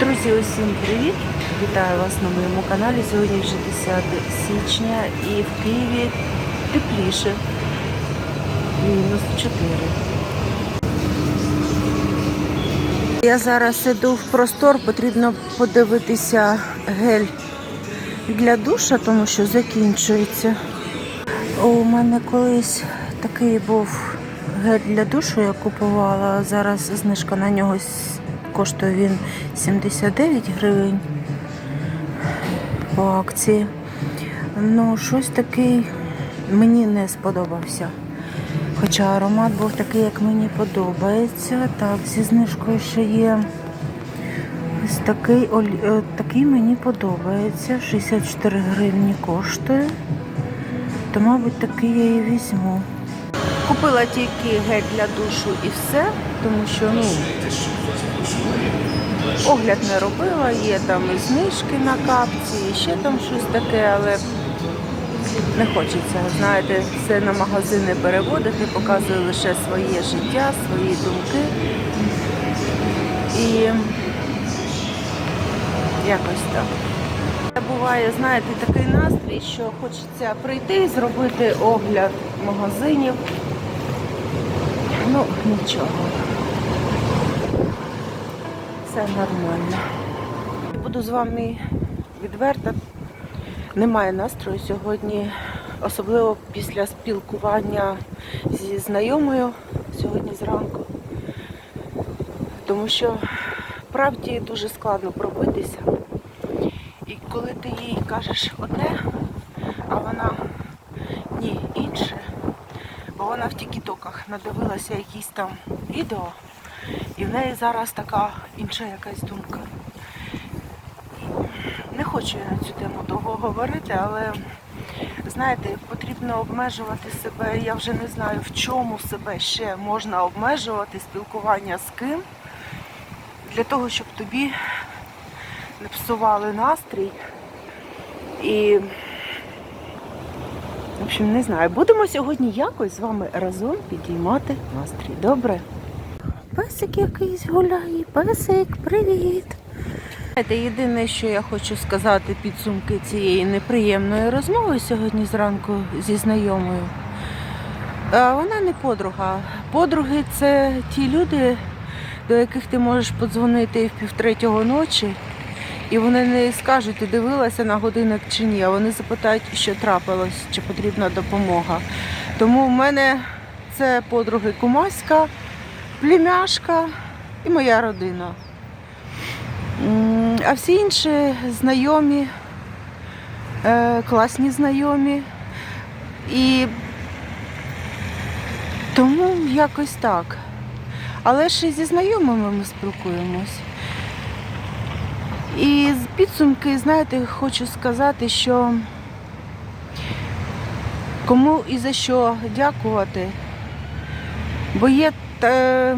Друзі, усім привіт! Вітаю вас на моєму каналі. Сьогодні вже 10 січня і в Києві тепліше. Мінус 4. Я зараз іду в простор, потрібно подивитися гель для душа, тому що закінчується. У мене колись такий був гель для душу, я купувала. Зараз знижка на нього коштує він 79 гривень по акції. Ну, щось такий мені не сподобався. Хоча аромат був такий, як мені подобається. Так, зі знижкою ще є. Ось такий, е, такий мені подобається. 64 гривні коштує. То, мабуть, такий я і візьму. Купила тільки гель для душу і все, тому що ну, огляд не робила, є там і знижки на капці, і ще там щось таке, але не хочеться, знаєте, це на магазини переводити, показує лише своє життя, свої думки. І якось так. Буває, знаєте, такий настрій, що хочеться прийти і зробити огляд магазинів. Ну, нічого. Все нормально. Буду з вами відверта. Немає настрою сьогодні, особливо після спілкування зі знайомою сьогодні зранку. Тому що правді дуже складно пробитися. І коли ти їй кажеш одне, а вона ні, інше, бо вона в тікітоках надивилася якісь там відео, і в неї зараз така інша якась думка. Не хочу я на цю тему довго говорити, але знаєте, потрібно обмежувати себе. Я вже не знаю, в чому себе ще можна обмежувати спілкування з ким, для того, щоб тобі не псували настрій. І, в общем, не знаю, будемо сьогодні якось з вами разом підіймати настрій. Добре? Песик якийсь гуляє, песик, привіт! Єдине, що я хочу сказати підсумки цієї неприємної розмови сьогодні зранку зі знайомою. Вона не подруга. Подруги це ті люди, до яких ти можеш подзвонити в півтретього ночі, і вони не скажуть, ти дивилася на годинник чи ні, а вони запитають, що трапилось, чи потрібна допомога. Тому в мене це подруги Кумаська, племяшка і моя родина. А всі інші знайомі, е, класні знайомі. І тому якось так. Але ще зі знайомими ми спілкуємось. І з підсумки, знаєте, хочу сказати, що кому і за що дякувати. Бо є е,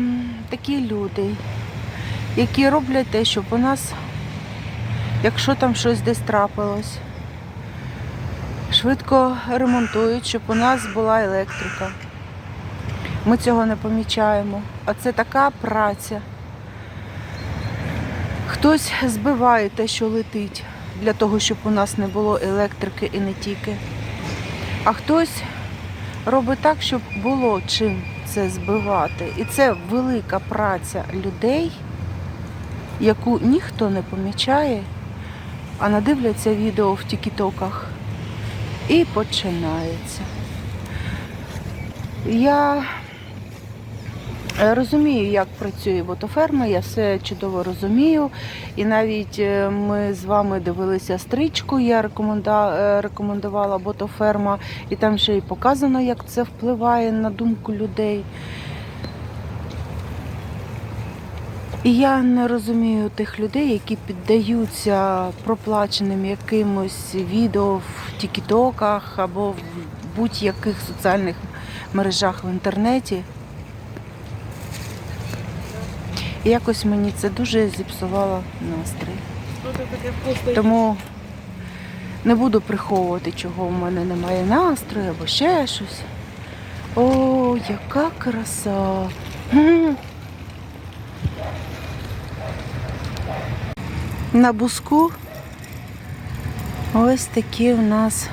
такі люди, які роблять те, щоб у нас, якщо там щось десь трапилось, швидко ремонтують, щоб у нас була електрика. Ми цього не помічаємо. А це така праця. Хтось збиває те, що летить, для того, щоб у нас не було електрики і не тільки. А хтось робить так, щоб було чим це збивати. І це велика праця людей, яку ніхто не помічає, а надивляться відео в тікітоках. І починається. Я розумію, як працює ботоферма, я все чудово розумію. І навіть е, ми з вами дивилися стрічку, я е, рекомендувала ботоферма, і там ще й показано, як це впливає на думку людей. І я не розумію тих людей, які піддаються проплаченим якимось відео в тікітоках або в будь-яких соціальних мережах в інтернеті. І якось мені це дуже зіпсувало настрій. Тому не буду приховувати, чого в мене немає настрою або ще щось. О, яка краса! На буску ось такі у нас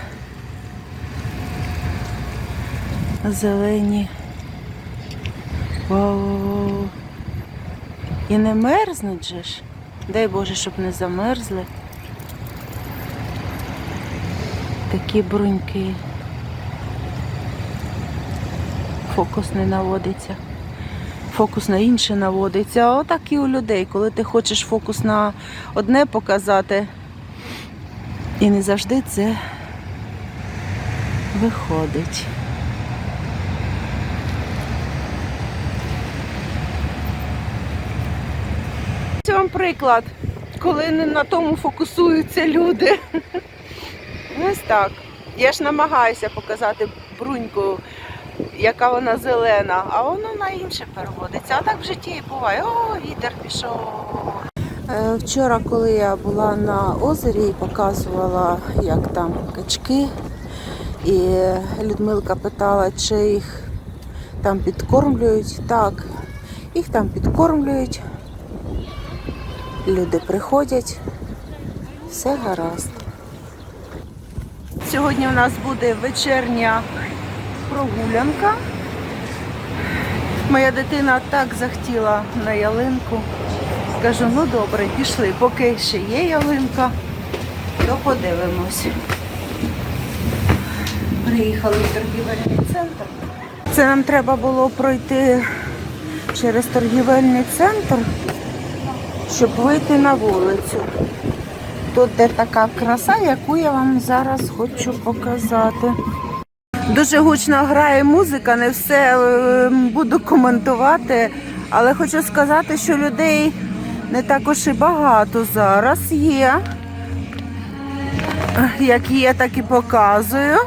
зелені. Вау. І не мерзнуть же ж. Дай Боже, щоб не замерзли. Такі бруньки. Фокус не наводиться. Фокус на інше наводиться. А отак і у людей, коли ти хочеш фокус на одне показати, і не завжди це виходить. Вам приклад, коли не на тому фокусуються люди. Ось так. Я ж намагаюся показати бруньку, яка вона зелена, а воно на інше переводиться. А так в житті і буває. О, вітер пішов. Е, Вчора, коли я була на озері і показувала, як там качки, і Людмилка питала, чи їх там підкормлюють. Так, їх там підкормлюють. Люди приходять, все гаразд. Сьогодні у нас буде вечірня прогулянка. Моя дитина так захотіла на ялинку. Кажу, ну добре, пішли, поки ще є ялинка, то подивимось. Приїхали в торгівельний центр. Це нам треба було пройти через торгівельний центр, щоб вийти на вулицю. Тут де така краса, яку я вам зараз хочу показати. Дуже гучно грає музика, не все е, буду коментувати, але хочу сказати, що людей не також і багато зараз є. Як є, так і показую.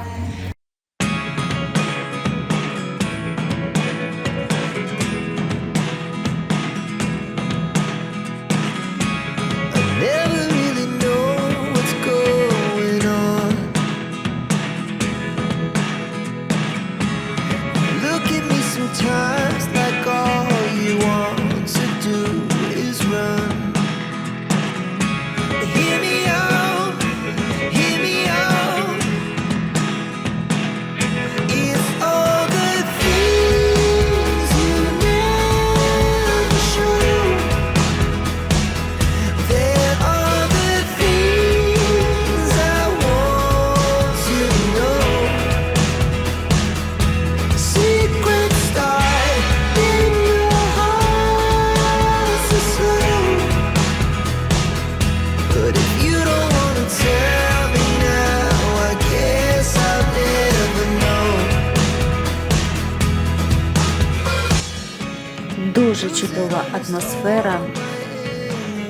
Дуже чудова атмосфера.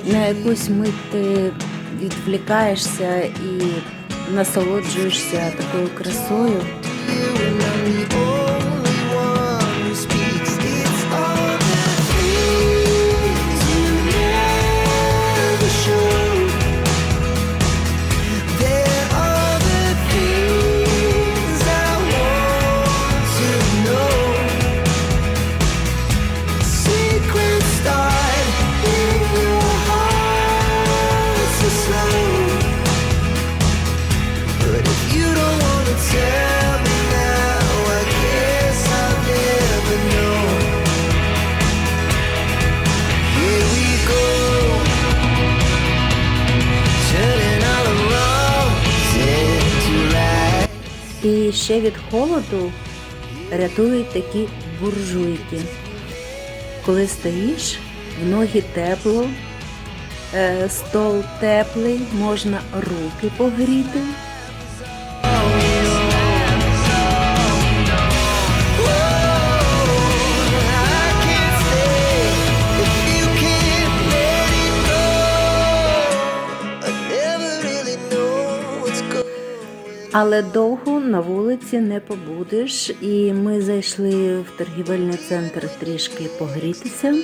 На якусь мить ти відвлікаєшся і насолоджуєшся такою красою. Ще від холоду рятують такі буржуйки. Коли стоїш, в ноги тепло, е, стол теплий, можна руки погріти. Але довго на вулиці не побудеш, і ми зайшли в торгівельний центр трішки погрітися.